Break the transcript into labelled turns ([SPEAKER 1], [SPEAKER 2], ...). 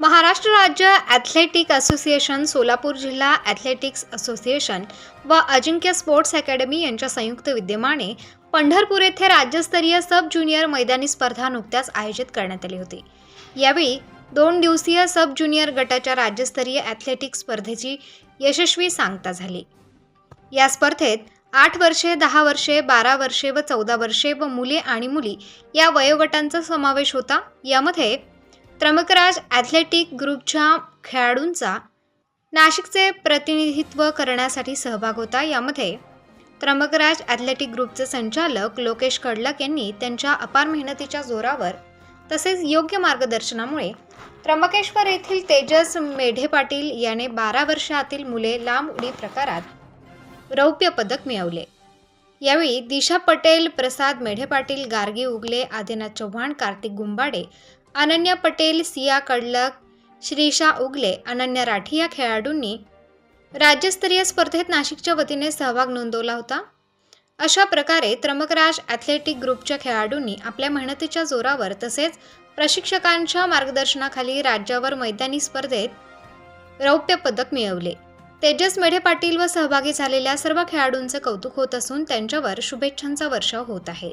[SPEAKER 1] महाराष्ट्र राज्य athletic association Solapur जिल्हा athletics association व अजिंक्य स्पोर्ट्स अकॅडमी यांच्या संयुक्त विद्यमाने पंढरपूर येथे राज्यस्तरीय सब ज्युनियर मैदानी स्पर्धा नुकत्याच आयोजित करण्यात आली होती. यावेळी दोन दिवसीय सब ज्युनियर गटाच्या राज्यस्तरीय ॲथलेटिक्स स्पर्धेची यशस्वी सांगता झाली. या स्पर्धेत आठ वर्षे दहा वर्षे बारा वर्षे व चौदा वर्षे व मुले आणि मुली या वयोगटांचा समावेश होता. यामध्ये त्र्यंबकराज ॲथलेटिक ग्रुपच्या खेळाडूंचा नाशिकचे प्रतिनिधित्व करण्यासाठी सहभाग होता. यामध्ये त्र्यंबकराज ॲथलेटिक ग्रुपचे संचालक लोकेश कडलक यांनी त्यांच्या अपार मेहनतीच्या जोरावर तसेच योग्य मार्गदर्शनामुळे त्र्यंबकेश्वर येथील तेजस मेढे पाटील याने बारा वर्षातील मुले लांब उडी प्रकारात रौप्य पदक मिळवले. यावेळी दिशा पटेल प्रसाद मेढे पाटील गार्गी उगले आदिनाथ चव्हाण कार्तिक गुंबाडे अनन्या पटेल सिया कडलक श्रीशा उगले अनन्या राठी या खेळाडूंनी राज्यस्तरीय स्पर्धेत नाशिकच्या वतीने सहभाग नोंदवला होता. अशा प्रकारे त्र्यंबकराज ॲथलेटिक ग्रुपच्या खेळाडूंनी आपल्या मेहनतीच्या जोरावर तसेच प्रशिक्षकांच्या मार्गदर्शनाखाली राज्यावर मैदानी स्पर्धेत रौप्य पदक मिळवले. तेजस मेढे पाटील व सहभागी झालेल्या सर्व खेळाडूंचे कौतुक होत असून त्यांच्यावर शुभेच्छांचा वर्षाव होत आहे.